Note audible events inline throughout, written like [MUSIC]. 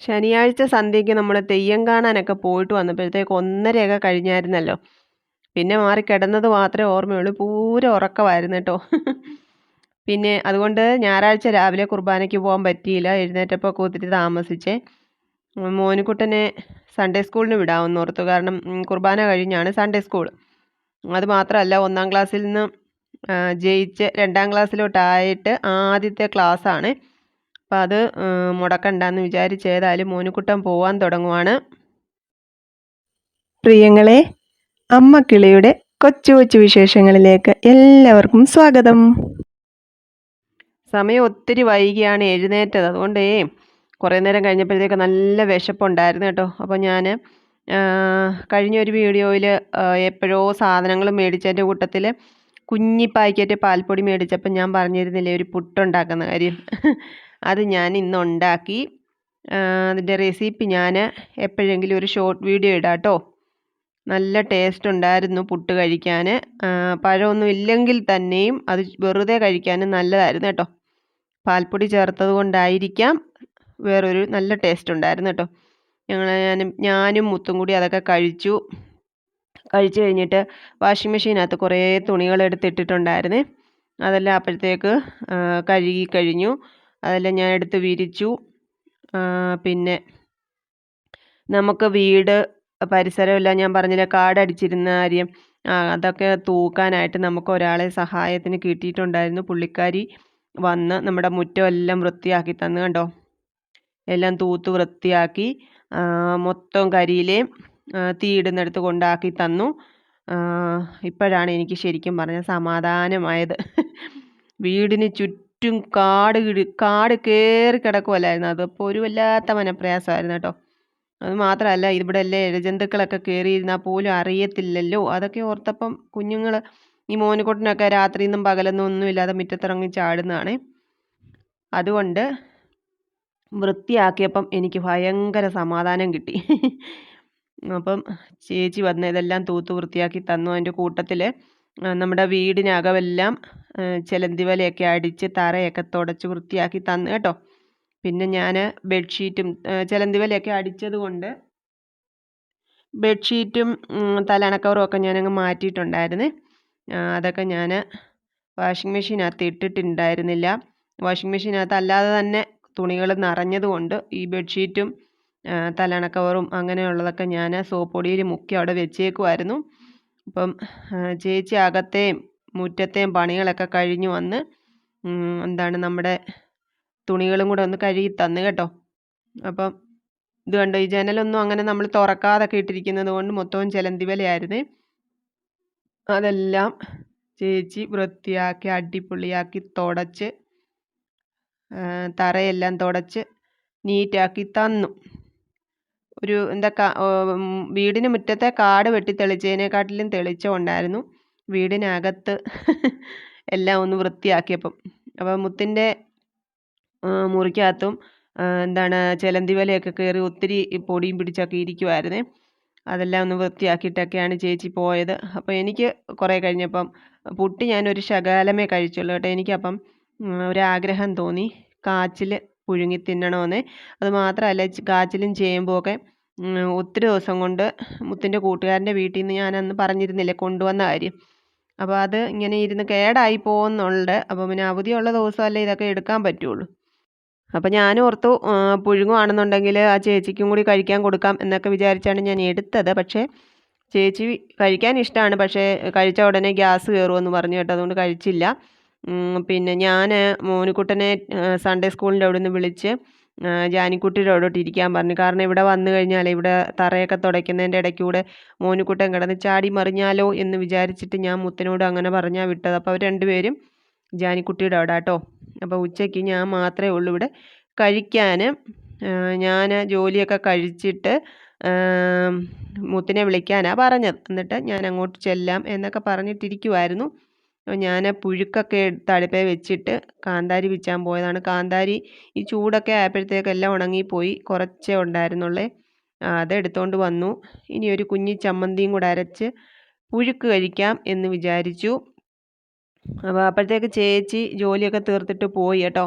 ശനിയാഴ്ച സന്ധ്യയ്ക്ക് നമ്മൾ തെയ്യം കാണാനൊക്കെ പോയിട്ട് വന്നപ്പോഴത്തേക്ക് ഒന്നരയൊക്കെ കഴിഞ്ഞായിരുന്നല്ലോ. പിന്നെ മാറി കിടന്നത് മാത്രമേ ഓർമ്മയുള്ളൂ. പൂരം ഉറക്കമായിരുന്നു കേട്ടോ. പിന്നെ അതുകൊണ്ട് ഞായറാഴ്ച രാവിലെ കുർബാനയ്ക്ക് പോകാൻ പറ്റിയില്ല. എഴുന്നേറ്റപ്പോൾ ഒത്തിരി താമസിച്ചേ. മോനുക്കുട്ടനെ സൺഡേ സ്കൂളിന് വിടാമെന്ന് ഓർത്തു. കാരണം കുർബാന കഴിഞ്ഞാണ് സൺഡേ സ്കൂൾ അത് മാത്രമല്ല ഒന്നാം ക്ലാസ്സിൽ നിന്ന് ജയിച്ച് രണ്ടാം ക്ലാസ്സിലോട്ടായിട്ട് ആദ്യത്തെ ക്ലാസ്സാണ്. അപ്പം അത് മുടക്കണ്ടെന്ന് വിചാരിച്ച് ഏതായാലും മോനുക്കുട്ടൻ പോവാൻ തുടങ്ങുവാണ്. പ്രിയങ്ങളെ അമ്മ കിളിയുടെ കൊച്ചു കൊച്ചു വിശേഷങ്ങളിലേക്ക് എല്ലാവർക്കും സ്വാഗതം. സമയം ഒത്തിരി വൈകിയാണ് എഴുന്നേറ്റത്. അതുകൊണ്ടേ കുറേ നേരം കഴിഞ്ഞപ്പോഴത്തേക്ക് നല്ല വിശപ്പുണ്ടായിരുന്നു കേട്ടോ. അപ്പോൾ ഞാൻ കഴിഞ്ഞ ഒരു വീഡിയോയിൽ എപ്പോഴോ സാധനങ്ങൾ മേടിച്ചതിന്റെ കൂട്ടത്തിൽ കുഞ്ഞി പാക്കറ്റ് പാൽപ്പൊടി മേടിച്ചപ്പോൾ ഞാൻ പറഞ്ഞിരുന്നില്ലേ ഒരു പുട്ടുണ്ടാക്കുന്ന കാര്യം. അത് ഞാൻ ഇന്ന് ഉണ്ടാക്കി. അതിന്റെ റെസിപ്പി ഞാൻ എപ്പോഴെങ്കിലും ഒരു ഷോർട്ട് വീഡിയോ ഇടാട്ടോ. നല്ല ടേസ്റ്റ് ഉണ്ടായിരുന്നു പുട്ട് കഴിക്കാൻ. പഴമൊന്നും ഇല്ലെങ്കിൽ തന്നെയും അത് വെറുതെ കഴിക്കാനും നല്ലതായിരുന്നു കേട്ടോ. പാൽപ്പൊടി ചേർത്തത് കൊണ്ടായിരിക്കാം വേറൊരു നല്ല ടേസ്റ്റ് ഉണ്ടായിരുന്നു കേട്ടോ. ഞങ്ങൾ ഞാനും ഞാനും മുത്തും കൂടി അതൊക്കെ കഴിച്ചു. കഴിച്ചു കഴിഞ്ഞിട്ട് വാഷിംഗ് മെഷീനകത്ത് കുറേ തുണികൾ എടുത്തിട്ടിട്ടുണ്ടായിരുന്നേ അതെല്ലാം അപ്പോഴത്തേക്ക് കഴുകി കഴിഞ്ഞു. അതെല്ലാം ഞാൻ എടുത്ത് വിരിച്ചു. പിന്നെ നമുക്ക് വീട് പരിസരമെല്ലാം ഞാൻ പറഞ്ഞില്ലേ കാടടിച്ചിരുന്ന കാര്യം അതൊക്കെ തൂക്കാനായിട്ട് നമുക്ക് ഒരാളെ സഹായത്തിന് കിട്ടിയിട്ടുണ്ടായിരുന്നു. പുള്ളിക്കാരി വന്ന് നമ്മുടെ മുറ്റമെല്ലാം വൃത്തിയാക്കി തന്നു കണ്ടോ? എല്ലാം തൂത്ത് വൃത്തിയാക്കി മൊത്തം കരിയിലേയും തീയിടുന്നിടത്ത് കൊണ്ടാക്കി തന്നു. ഇപ്പോഴാണ് എനിക്ക് ശരിക്കും പറഞ്ഞാൽ സമാധാനമായത്. വീടിന് ചുറ്റും ചുറ്റും കാട് കിടി കാട് കയറി കിടക്കുമല്ലായിരുന്നു അതിപ്പോൾ ഒരു വല്ലാത്ത മനപ്രയാസമായിരുന്നു കേട്ടോ. അത് മാത്രമല്ല ഇവിടെ അല്ലേ ഇഴജന്തുക്കളൊക്കെ കയറിയിരുന്നാൽ പോലും അറിയത്തില്ലല്ലോ. അതൊക്കെ ഓർത്തപ്പം കുഞ്ഞുങ്ങൾ ഈ മോനുകുട്ടനൊക്കെ രാത്രിയൊന്നും പകലൊന്നും ഒന്നുമില്ലാതെ മുറ്റത്തിറങ്ങി ചാടുന്നതാണ്. അതുകൊണ്ട് വൃത്തിയാക്കിയപ്പം എനിക്ക് ഭയങ്കര സമാധാനം കിട്ടി. അപ്പം ചേച്ചി വന്ന് ഇതെല്ലാം തൂത്ത് വൃത്തിയാക്കി തന്നു. അതിന്റെ കൂട്ടത്തിൽ നമ്മുടെ വീടിനകമെല്ലാം ചിലന്തി വലയൊക്കെ അടിച്ച് തറയൊക്കെ തുടച്ച് വൃത്തിയാക്കി തന്നു കേട്ടോ. പിന്നെ ഞാൻ ബെഡ്ഷീറ്റും ചിലന്തി വലയൊക്കെ അടിച്ചത് കൊണ്ട് ബെഡ്ഷീറ്റും തലണക്കവറും ഒക്കെ ഞാനങ്ങ് മാറ്റിയിട്ടുണ്ടായിരുന്നേ. അതൊക്കെ ഞാൻ വാഷിംഗ് മെഷീനകത്ത് ഇട്ടിട്ടുണ്ടായിരുന്നില്ല. വാഷിംഗ് മെഷീനകത്ത് അല്ലാതെ തന്നെ തുണികൾ നിറഞ്ഞതുകൊണ്ട് ഈ ബെഡ്ഷീറ്റും തലണക്കവറും അങ്ങനെയുള്ളതൊക്കെ ഞാൻ സോപ്പ് പൊടിയിൽ മുക്കി അവിടെ വെച്ചേക്കുമായിരുന്നു അപ്പം ചേച്ചി അകത്തെയും മുറ്റത്തെയും പണികളൊക്കെ കഴിഞ്ഞു വന്ന് എന്താണ് നമ്മുടെ തുണികളും കൂടെ ഒന്ന് കഴുകി തന്നു കേട്ടോ. അപ്പം ഇത് കണ്ടോ ഈ ജനലൊന്നും അങ്ങനെ നമ്മൾ തുറക്കാതൊക്കെ ഇട്ടിരിക്കുന്നത് കൊണ്ട് മൊത്തവും ചിലന്തി വിലയായിരുന്നേ അതെല്ലാം ചേച്ചി വൃത്തിയാക്കി അടിപൊളിയാക്കി തുടച്ച് തറയെല്ലാം തുടച്ച് നീറ്റാക്കി തന്നു. ഒരു എന്താ വീടിന് മുറ്റത്തെ കാട് വെട്ടി തെളിച്ചതിനെക്കാട്ടിലും തെളിച്ചം ഉണ്ടായിരുന്നു. വീടിനകത്ത് [LAUGHS] എല്ലാം ഒന്ന് വൃത്തിയാക്കിയപ്പം. അപ്പം മുത്തിന്റെ മുറിക്കകത്തും എന്താണ് ചിലന്തി വലയൊക്കെ കയറി ഒത്തിരി പൊടിയും പിടിച്ചൊക്കെ ഇരിക്കുമായിരുന്നേ അതെല്ലാം ഒന്ന് വൃത്തിയാക്കിയിട്ടൊക്കെയാണ് ചേച്ചി പോയത്. അപ്പോൾ എനിക്ക് കുറേ കഴിഞ്ഞപ്പം പുട്ടി ഞാനൊരു ശകാലമേ കഴിച്ചുള്ളൂ കേട്ടോ. എനിക്കപ്പം ഒരാഗ്രഹം തോന്നി. കാച്ചിൽ പുഴുങ്ങി തിന്നണമെന്ന് അതുമാത്രമല്ല കാച്ചിലും ചേമ്പുമൊക്കെ ഒത്തിരി ദിവസം കൊണ്ട് മുത്തിന്റെ കൂട്ടുകാരന്റെ വീട്ടിൽ നിന്ന് ഞാനന്ന് പറഞ്ഞിരുന്നില്ലേ കൊണ്ടുവന്ന കാര്യം. അപ്പോൾ അത് ഇങ്ങനെ ഇരുന്ന് കേടായി പോകുന്നുണ്ട് അപ്പോൾ പിന്നെ അവധിയുള്ള ദിവസമല്ലേ ഇതൊക്കെ എടുക്കാൻ പറ്റുള്ളൂ. അപ്പോൾ ഞാൻ ഓർത്തു പുഴുങ്ങുവാണെന്നുണ്ടെങ്കിൽ ആ ചേച്ചിക്കും കൂടി കഴിക്കാൻ കൊടുക്കാം എന്നൊക്കെ വിചാരിച്ചാണ് ഞാൻ എടുത്തത്. പക്ഷേ ചേച്ചി കഴിക്കാൻ ഇഷ്ടമാണ് പക്ഷേ കഴിച്ച ഉടനെ ഗ്യാസ് കയറുമെന്ന് പറഞ്ഞു കേട്ടോ അതുകൊണ്ട് കഴിച്ചില്ല. പിന്നെ ഞാൻ മോനുക്കുട്ടനെ സൺഡേ സ്കൂളിന്റെ അവിടെ നിന്ന് വിളിച്ച് ജാനിക്കുട്ടിയുടെ അവിടോട്ട് ഇരിക്കാൻ പറഞ്ഞു. കാരണം ഇവിടെ വന്നു കഴിഞ്ഞാൽ ഇവിടെ തറയൊക്കെ തുടയ്ക്കുന്നതിന്റെ ഇടയ്ക്കൂടെ മോനുക്കുട്ടൻ കിടന്ന് ചാടി മറിഞ്ഞാലോ എന്ന് വിചാരിച്ചിട്ട് ഞാൻ മുത്തനോട് അങ്ങനെ പറഞ്ഞാൽ വിട്ടത്. അപ്പോൾ അവർ രണ്ടുപേരും ജാനിക്കുട്ടിയുടെ അവിടെ കേട്ടോ. അപ്പോൾ ഉച്ചയ്ക്ക് ഞാൻ മാത്രമേ ഉള്ളൂ ഇവിടെ. കഴിക്കാൻ ഞാൻ ജോലിയൊക്കെ കഴിച്ചിട്ട് മുത്തിനെ വിളിക്കാനാണ് പറഞ്ഞത്. എന്നിട്ട് ഞാൻ അങ്ങോട്ട് ചെല്ലാം എന്നൊക്കെ പറഞ്ഞിട്ടിരിക്കുമായിരുന്നു ഞാൻ പുഴുക്കൊക്കെ എടുത്ത് വെച്ചിട്ട് കാന്താരി പിച്ചാൻ പോയതാണ്. കാന്താരി ഈ ചൂടൊക്കെ ആയപ്പോഴത്തേക്ക് എല്ലാം ഉണങ്ങിപ്പോയി. കുറച്ചേ ഉണ്ടായിരുന്നുള്ളേ. അതെടുത്തോണ്ട് വന്നു. ഇനി ഒരു കുഞ്ഞി ചമ്മന്തിയും കൂടെ അരച്ച് പുഴുക്ക് കഴിക്കാം എന്ന് വിചാരിച്ചു. അപ്പോൾ അപ്പോഴത്തേക്ക് ചേച്ചി ജോലിയൊക്കെ തീർത്തിട്ട് പോയി കേട്ടോ.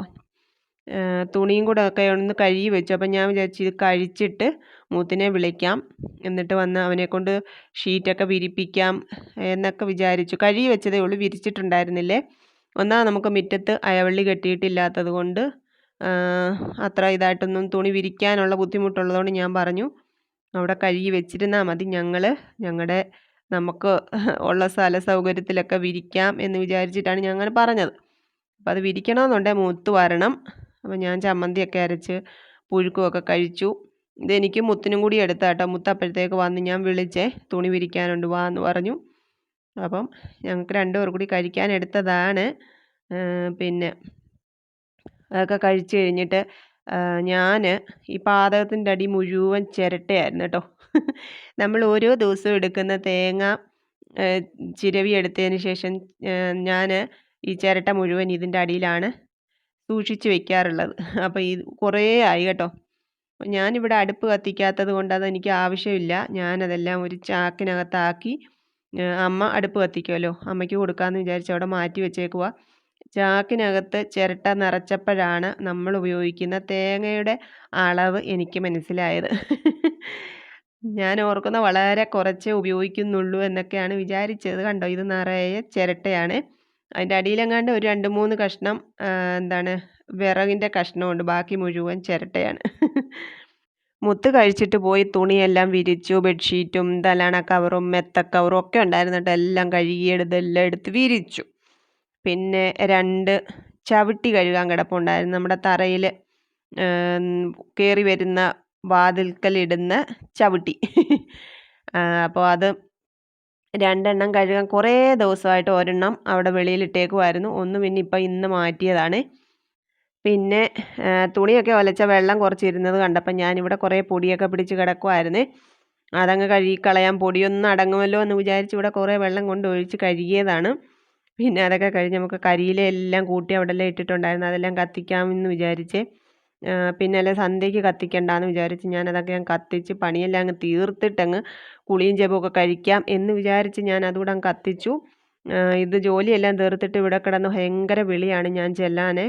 തുണിയും കൂടെ ഒക്കെ ഒന്ന് കഴുകി വെച്ചു. അപ്പം ഞാൻ വിചാരിച്ചു ഇത് കഴിച്ചിട്ട് മൂത്തിനെ വിളിക്കാം. എന്നിട്ട് വന്ന് അവനെ കൊണ്ട് ഷീറ്റൊക്കെ വിരിപ്പിക്കാം എന്നൊക്കെ വിചാരിച്ചു. കഴുകി വെച്ചതേ ഉള്ളൂ. വിരിച്ചിട്ടുണ്ടായിരുന്നില്ലേ? ഒന്നാ നമുക്ക് മുറ്റത്ത് അയവള്ളി കെട്ടിയിട്ടില്ലാത്തത് കൊണ്ട് അത്ര ഇതായിട്ടൊന്നും തുണി വിരിക്കാനുള്ള ബുദ്ധിമുട്ടുള്ളതുകൊണ്ട് ഞാൻ പറഞ്ഞു അവിടെ കഴുകി വെച്ചിരുന്നാൽ മതി. ഞങ്ങൾ ഞങ്ങളുടെ നമുക്ക് ഉള്ള സ്ഥല സൗകര്യത്തിലൊക്കെ വിരിക്കാം എന്ന് വിചാരിച്ചിട്ടാണ് ഞങ്ങൾ പറഞ്ഞത്. അപ്പോൾ അത് വിരിക്കണമെന്നുണ്ടെങ്കിൽ മൂത്ത് വരണം. അപ്പോൾ ഞാൻ ചമ്മന്തിയൊക്കെ അരച്ച് പുഴുക്കുമൊക്കെ കഴിച്ചു. ഇതെനിക്ക് മുത്തിനും കൂടി എടുത്ത കേട്ടോ മുത്ത് അപ്പോഴത്തേക്ക് വന്ന് ഞാൻ വിളിച്ചേ തുണി വിരിക്കാനുണ്ട് വാ എന്ന് പറഞ്ഞു. അപ്പം ഞങ്ങൾക്ക് രണ്ടുപേർ കൂടി കഴിക്കാൻ എടുത്തതാണ്. പിന്നെ അതൊക്കെ കഴിച്ചു കഴിഞ്ഞിട്ട് ഞാൻ ഈ പാതകത്തിന്റെ അടി മുഴുവൻ ചിരട്ടയായിരുന്നു കേട്ടോ. നമ്മൾ ഓരോ ദിവസവും എടുക്കുന്ന തേങ്ങ ചിരവി എടുത്തതിന് ശേഷം ഞാൻ ഈ ചിരട്ട മുഴുവൻ ഇതിന്റെ അടിയിലാണ് സൂക്ഷിച്ച് വെക്കാറുള്ളത്. അപ്പോൾ ഈ കുറേ ആയി കേട്ടോ. ഞാനിവിടെ അടുപ്പ് കത്തിക്കാത്തത് കൊണ്ട് അതെനിക്ക് ആവശ്യമില്ല. ഞാനതെല്ലാം ഒരു ചാക്കിനകത്താക്കി അമ്മ അടുപ്പ് കത്തിക്കുമല്ലോ. അമ്മയ്ക്ക് കൊടുക്കാമെന്ന് വിചാരിച്ച് അവിടെ മാറ്റി വെച്ചേക്കുക ചാക്കിനകത്ത് ചിരട്ട നിറച്ചപ്പോഴാണ് നമ്മൾ ഉപയോഗിക്കുന്ന തേങ്ങയുടെ അളവ് എനിക്ക് മനസ്സിലായത്. ഞാൻ ഓർക്കുന്ന വളരെ കുറച്ചേ ഉപയോഗിക്കുന്നുള്ളൂ എന്നൊക്കെയാണ് വിചാരിച്ചത്. കണ്ടോ? ഇത് നിറയെ ചിരട്ടയാണ്. അതിന്റെ അടിയിലെങ്ങാണ്ട് ഒരു രണ്ട് മൂന്ന് കഷ്ണം എന്താണ് വിറകിന്റെ കഷ്ണമുണ്ട്. ബാക്കി മുഴുവൻ ചിരട്ടയാണ്. മുത്ത് കഴിച്ചിട്ട് പോയി തുണിയെല്ലാം വിരിച്ചു ബെഡ്ഷീറ്റും തലാണ കവറും മെത്ത കവറും ഒക്കെ ഉണ്ടായിരുന്നു കേട്ടോ എല്ലാം കഴുകിയെടുത്ത് എല്ലാം എടുത്ത് വിരിച്ചു. പിന്നെ രണ്ട് ചവിട്ടി കഴുകാൻ കിടപ്പുണ്ടായിരുന്നു. നമ്മുടെ തറയിൽ കയറി വരുന്ന വാതിൽക്കലിടുന്ന ചവിട്ടി. അപ്പോൾ അത് രണ്ടെണ്ണം കഴുകാൻ കുറേ ദിവസമായിട്ട് ഒരെണ്ണം അവിടെ വെളിയിലിട്ടേക്കുമായിരുന്നു ഒന്ന് പിന്നെ ഇപ്പം ഇന്ന് മാറ്റിയതാണ്. പിന്നെ തുണിയൊക്കെ ഒലച്ച വെള്ളം കുറച്ചിരുന്നത് കണ്ടപ്പോൾ ഞാനിവിടെ കുറേ പൊടിയൊക്കെ പിടിച്ച് കിടക്കുമായിരുന്നു അതങ്ങ് കഴുകി കളയാൻ പൊടിയൊന്നും അടങ്ങുമല്ലോ എന്ന് വിചാരിച്ച് ഇവിടെ കുറേ വെള്ളം കൊണ്ട് ഒഴിച്ച് കഴുകിയതാണ്. പിന്നെ അതൊക്കെ കഴിഞ്ഞ് നമുക്ക് കരിയിലെല്ലാം കൂട്ടി അവിടെ എല്ലാം ഇട്ടിട്ടുണ്ടായിരുന്നു. അതെല്ലാം കത്തിക്കാമെന്ന് വിചാരിച്ച്. പിന്നെ അല്ലെ സന്ധ്യയ്ക്ക് കത്തിക്കണ്ടെന്ന് വിചാരിച്ച് ഞാനതൊക്കെ ഞാൻ കത്തിച്ച് പണിയെല്ലാം അങ്ങ് തീർത്തിട്ടങ്ങ് കുളിയും ജപമൊക്കെ കഴിക്കാം എന്ന് വിചാരിച്ച് ഞാൻ അതുകൂടെ അങ്ങ് കത്തിച്ചു. ഇത് ജോലിയെല്ലാം തീർത്തിട്ട് ഇവിടെ കിടന്ന് ഭയങ്കര വിളിയാണ് ഞാൻ ചെല്ലാനെ.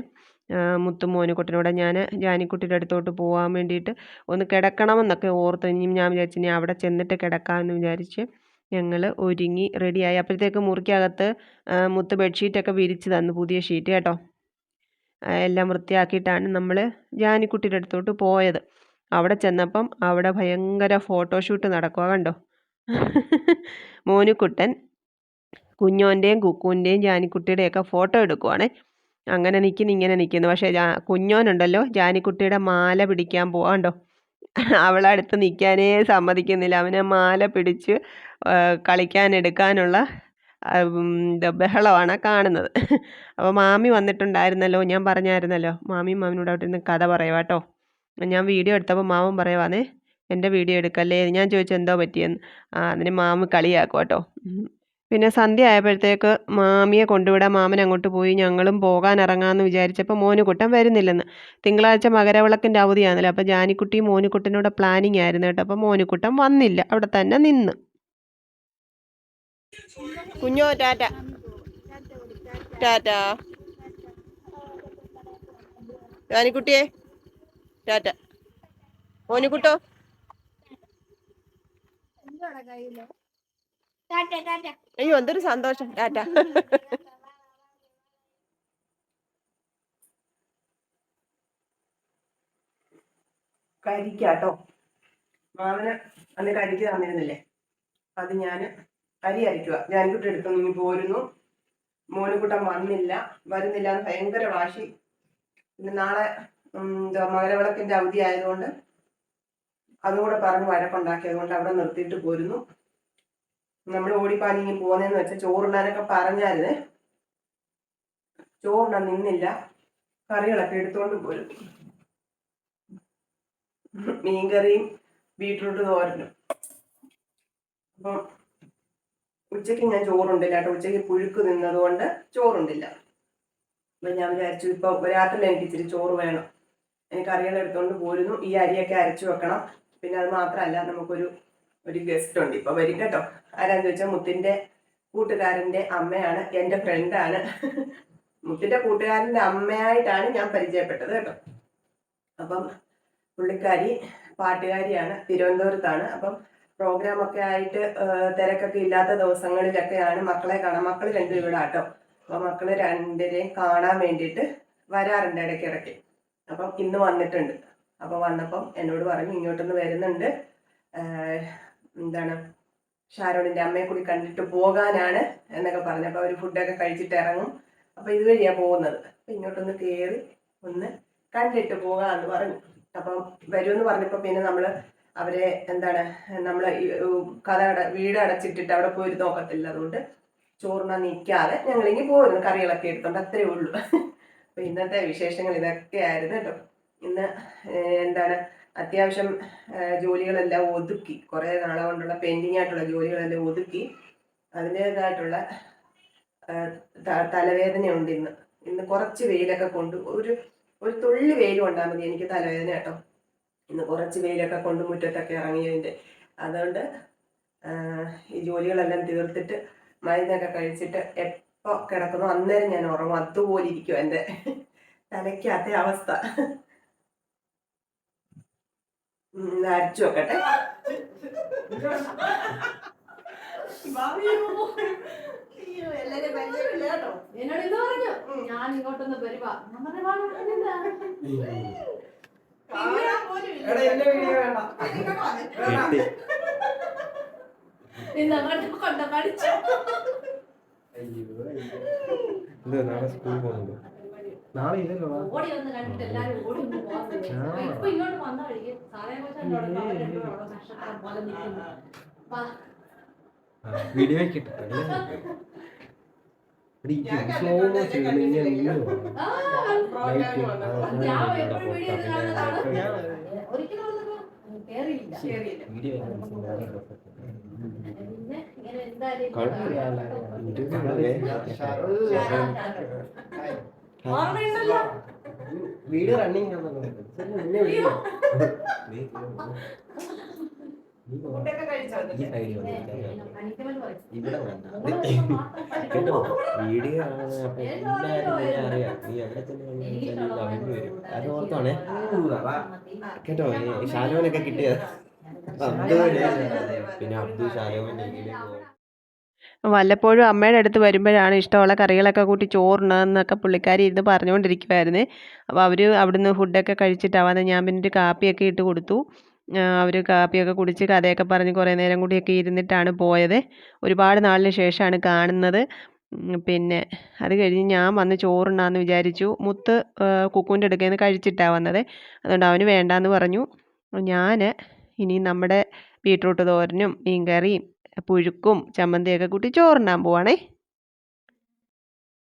മുത്തും മോനുകുട്ടനോട് ഞാൻ ജാനിക്കുട്ടിയുടെ അടുത്തോട്ട് പോകാൻ വേണ്ടിയിട്ട് ഒന്ന് കിടക്കണമെന്നൊക്കെ ഓർത്ത് ഇനിയും ഞാൻ വിചാരിച്ചു ഇനി അവിടെ ചെന്നിട്ട് കിടക്കാമെന്ന് വിചാരിച്ച് ഞങ്ങൾ ഒരുങ്ങി റെഡിയായി അപ്പോഴത്തേക്ക് മുറിക്കകത്ത് മുത്ത് ബെഡ്ഷീറ്റൊക്കെ വിരിച്ച് തന്നു പുതിയ ഷീറ്റ് കേട്ടോ. എല്ലാം വൃത്തിയാക്കിയിട്ടാണ് നമ്മൾ ജാനിക്കുട്ടിയുടെ അടുത്തോട്ട് പോയത്. അവിടെ ചെന്നപ്പം അവിടെ ഭയങ്കര ഫോട്ടോഷൂട്ട് നടക്കുക കണ്ടോ? [LAUGHS] മോനുക്കുട്ടൻ കുഞ്ഞോന്റെയും കുക്കുവിന്റെയും ജാനിക്കുട്ടിയുടെയൊക്കെ ഫോട്ടോ എടുക്കുവാണ്. അങ്ങനെ നിൽക്കുന്നു ഇങ്ങനെ നിൽക്കുന്നു പക്ഷേ ജാ കുഞ്ഞോനുണ്ടല്ലോ ജാനിക്കുട്ടിയുടെ മാല പിടിക്കാൻ പോവാണ്ടോ [LAUGHS] അവളടുത്ത് നിൽക്കാനേ സമ്മതിക്കുന്നില്ല. അവനെ മാല പിടിച്ച് കളിക്കാൻ എടുക്കാനുള്ള ബഹളമാണ് കാണുന്നത്. അപ്പോൾ മാമി വന്നിട്ടുണ്ടായിരുന്നല്ലോ ഞാൻ പറഞ്ഞായിരുന്നല്ലോ. മാമിയും മാമിനോട് അവിടെ നിന്ന് കഥ പറയുക കേട്ടോ. ഞാൻ വീഡിയോ എടുത്തപ്പോൾ മാമൻ പറയുവാന്നേ എന്റെ വീഡിയോ എടുക്കല്ലേ? ഞാൻ ചോദിച്ചു എന്തോ പറ്റിയെന്ന്? അതിന് മാമി കളിയാക്കും കേട്ടോ. പിന്നെ സന്ധ്യ ആയപ്പോഴത്തേക്ക് മാമിയെ കൊണ്ടുവിടാൻ മാമൻ അങ്ങോട്ട് പോയി. ഞങ്ങളും പോകാൻ ഇറങ്ങാമെന്ന് വിചാരിച്ചപ്പോൾ മോനുകുട്ടൻ വരുന്നില്ലെന്ന്. തിങ്കളാഴ്ച മകരവിളക്കിന്റെ അവധിയാണല്ലോ അപ്പോൾ ജാനിക്കുട്ടിയും മോനുകുട്ടനോട് പ്ലാനിങ് ആയിരുന്നു കേട്ടോ. അപ്പോൾ മോനുകുട്ടൻ വന്നില്ല അവിടെ തന്നെ നിന്ന്. കുഞ്ഞോ ടാറ്റ ടാറ്റ ജാനിക്കുട്ടിയെ ടാറ്റ മോനുകുട്ടോ അയ്യോ എന്തൊരു സന്തോഷം. ടാറ്റ കരിക്കാട്ടോ. മാമന് അന്ന് കരിക്ക് തന്നിരുന്നില്ലേ? അത് ഞാൻ അരി അരിക്കുക ഞാനിക്കുട്ടി എടുത്തു നീ പോരുന്നു. മോനുകുട്ടൻ വന്നില്ല. വരുന്നില്ല എന്ന് ഭയങ്കര വാശി. പിന്നെ നാളെ മകരവിളക്കിന്റെ അവധി ആയതുകൊണ്ട് അതുകൂടെ പറഞ്ഞ് വഴക്കുണ്ടാക്കിയത് കൊണ്ട് അവിടെ നിർത്തിയിട്ട് പോരുന്നു. നമ്മൾ ഓടിപ്പാനിങ്ങി പോകുന്നതെന്ന് വെച്ചാൽ ചോറുണ്ണാനൊക്കെ പറഞ്ഞായിരുന്നേ. ചോറുണ്ണാൻ നിന്നില്ല. കറികളൊക്കെ എടുത്തോണ്ട് പോരും. മീൻകറിയും ബീട്രൂട്ട് തോരനും. അപ്പം ഉച്ചയ്ക്ക് ഞാൻ ചോറുണ്ടില്ല കേട്ടോ. ഉച്ചയ്ക്ക് പുഴുക്ക് നിന്നതുകൊണ്ട് ചോറുണ്ടില്ല. അപ്പം ഞാൻ വിചാരിച്ചു ഇപ്പോൾ രാത്രി എനിക്ക് ഇച്ചിരി ചോറ് വേണം. എനിക്ക് അറിയാൻ എടുത്തുകൊണ്ട് പോരുന്നു. ഈ അരിയൊക്കെ അരച്ചു വെക്കണം. പിന്നെ അത് മാത്രമല്ല നമുക്കൊരു ഒരു ഗസ്റ്റ് ഉണ്ട് ഇപ്പൊ വരും കേട്ടോ. ആരാന്ന് ചോദിച്ചാൽ മുത്തിന്റെ കൂട്ടുകാരന്റെ അമ്മയാണ്. എന്റെ ഫ്രണ്ടാണ് മുത്തിന്റെ കൂട്ടുകാരന്റെ അമ്മയായിട്ടാണ് ഞാൻ പരിചയപ്പെട്ടത് കേട്ടോ. അപ്പം പുള്ളിക്കാരി പാട്ടുകാരിയാണ് തിരുവനന്തപുരത്താണ്. അപ്പം പ്രോഗ്രാമൊക്കെ ആയിട്ട് തിരക്കൊക്കെ ഇല്ലാത്ത ദിവസങ്ങളിലൊക്കെയാണ് മക്കളെ കാണാൻ മക്കൾ രണ്ടും ഇവിടെ ആട്ടോ. അപ്പം മക്കൾ രണ്ടിനെയും കാണാൻ വേണ്ടിയിട്ട് വരാറുണ്ട് ഇടയ്ക്കിടയ്ക്ക്. അപ്പം ഇന്ന് വന്നിട്ടുണ്ട്. അപ്പോൾ വന്നപ്പം എന്നോട് പറഞ്ഞു ഇങ്ങോട്ടൊന്ന് വരുന്നുണ്ട്. എന്താണ് ഷാരോണിന്റെ അമ്മയെ കൂടി കണ്ടിട്ട് പോകാനാണ് എന്നൊക്കെ പറഞ്ഞു. അപ്പോൾ അവർ ഫുഡൊക്കെ കഴിച്ചിട്ട് ഇറങ്ങും. അപ്പോൾ ഇതുവഴിയാണ് പോകുന്നത്. അപ്പം ഇങ്ങോട്ടൊന്ന് കയറി ഒന്ന് കണ്ടിട്ട് പോകാമെന്ന് പറഞ്ഞു. അപ്പം വരുമെന്ന് പറഞ്ഞപ്പോൾ പിന്നെ നമ്മൾ അവരെ എന്താണ് നമ്മൾ കഥ അട വീട് അടച്ചിട്ടിട്ട് അവിടെ പോയി നോക്കത്തില്ല. അതുകൊണ്ട് ചോറിന നിൽക്കാതെ ഇനി പോയിരുന്നു കറികളൊക്കെ എടുത്തോണ്ട് അത്രേ ഉള്ളൂ. അപ്പം ഇന്നത്തെ വിശേഷങ്ങൾ ഇതൊക്കെ ആയിരുന്നു കേട്ടോ. ഇന്ന് എന്താണ് അത്യാവശ്യം ജോലികളെല്ലാം ഒതുക്കി. കുറേ നാളെ കൊണ്ടുള്ള പെൻഡിങ് ആയിട്ടുള്ള ജോലികളെല്ലാം ഒതുക്കി. അതിന്റേതായിട്ടുള്ള തലവേദനയുണ്ട് ഇന്ന്. ഇന്ന് കുറച്ച് വെയിലൊക്കെ കൊണ്ട് ഒരു ഒരു തുള്ളി വെയിൽ കൊണ്ടാൽ മതി എനിക്ക് തലവേദന കേട്ടോ. ഇന്ന് കുറച്ച് വെയിലൊക്കെ കൊണ്ട് മുറ്റത്തൊക്കെ ഇറങ്ങിയതിന്റെ. അതുകൊണ്ട് ഈ ജോലികളെല്ലാം തീർത്തിട്ട് മരുന്നൊക്കെ കഴിച്ചിട്ട് എപ്പോൾ കിടക്കുന്നു അന്നേരം ഞാൻ ഉറങ്ങും. അതുപോലെ ഇരിക്കും എന്റെ തലയ്ക്കാത്ത അവസ്ഥ. അരച്ചു വെക്കട്ടെ. എന്നോട് ഇത് പറഞ്ഞു. ഞാൻ ഇങ്ങോട്ടൊന്ന് വരുവാ. ഞാൻ പറഞ്ഞു, നാളെ സ്കൂളിൽ പോകുന്നുണ്ട്. നാളെ ഇല്ലല്ലോ. ഓടി വന്ന് കണ്ടിട്ട് എല്ലാരും ഓടി ഒന്ന് ഇപ്പൊ ഇങ്ങോട്ട് വഴിക്ക് സാറേ പോലെ നിൽക്കുന്നു. വീഡിയോ [LAUGHS] ഒരിക്കലും കേറിയില്ല. പിന്നെ ഇങ്ങനെ എന്തായാലും വീഡിയോ റണ്ണിങ് ഫുഡൊക്കെ എന്നെ ഈ ഇവിടെ കേട്ടോ. വീഡിയോ ആണ്. അപ്പൊ എല്ലാരും അറിയാം. നീ എവിടെ ചെന്ന് കഴിഞ്ഞാൽ അവന് വരും. അത് ഓർത്താണേ? കേട്ടോ ഈ ഷാലോനൊക്കെ കിട്ടിയത്. പിന്നെ അബ്ദു ഷാലോൻ വല്ലപ്പോഴും അമ്മയുടെ അടുത്ത് വരുമ്പോഴാണ് ഇഷ്ടമുള്ള കറികളൊക്കെ കൂട്ടി ചോറുണ്ടെന്നൊക്കെ പുള്ളിക്കാരി ഇരുന്ന് പറഞ്ഞുകൊണ്ടിരിക്കുമായിരുന്നു അപ്പോൾ അവർ അവിടുന്ന് ഫുഡൊക്കെ കഴിച്ചിട്ടാവാതെ ഞാൻ പിന്നെ ഒരു കാപ്പിയൊക്കെ ഇട്ട് കൊടുത്തു. അവർ കാപ്പിയൊക്കെ കുടിച്ച് കഥയൊക്കെ പറഞ്ഞ് കുറേ നേരം കൂടിയൊക്കെ ഇരുന്നിട്ടാണ് പോയത്. ഒരുപാട് നാളിന് ശേഷമാണ് കാണുന്നത്. പിന്നെ അത് കഴിഞ്ഞ് ഞാൻ വന്ന് ചോറുണ്ടാന്ന് വിചാരിച്ചു. മുത്ത് കുക്കുവിന്റെ അടുക്കൽ നിന്ന് കഴിച്ചിട്ടാണ് വന്നത്. അതുകൊണ്ട് അവന് വേണ്ടാന്ന് പറഞ്ഞു. ഞാൻ ഇനി നമ്മുടെ ബീട്രൂട്ട് തോരനും മീൻകറിയും പുഴുക്കും ചമ്മന്തിയൊക്കെ കൂട്ടി ചോറുണ്ണാൻ പോവാണേ.